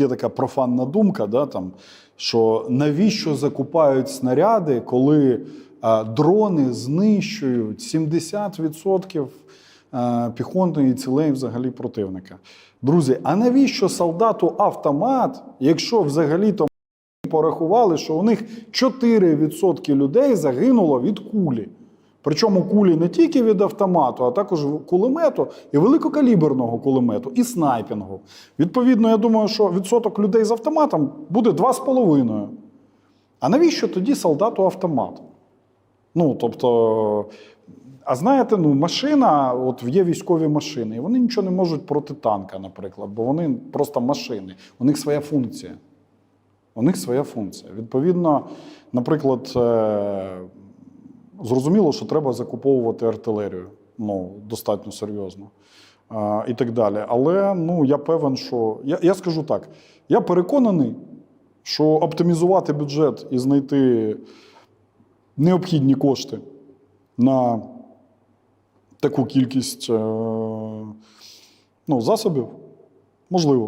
Є така профанна думка, да, там, що навіщо закупають снаряди, коли е, дрони знищують 70% е, піхотної цілей взагалі противника. Друзі, а навіщо солдату автомат, якщо взагалі-то порахували, що у них 4% людей загинуло від кулі? Причому кулі не тільки від автомату, а також кулемету і великокаліберного кулемету, і снайпінгу. Відповідно, я думаю, що відсоток людей з автоматом буде 2,5. А навіщо тоді солдату автомат? Ну, тобто, а знаєте, ну, машина, от є військові машини, і вони нічого не можуть проти танка, наприклад, бо вони просто машини, у них своя функція. У них своя функція. Відповідно, наприклад, е, зрозуміло, що треба закуповувати артилерію. Ну, достатньо серйозно. Е, І так далі. Але ну, я певен, що. Я, я скажу так: я переконаний, що оптимізувати бюджет і знайти необхідні кошти на таку кількість е, ну, засобів можливо.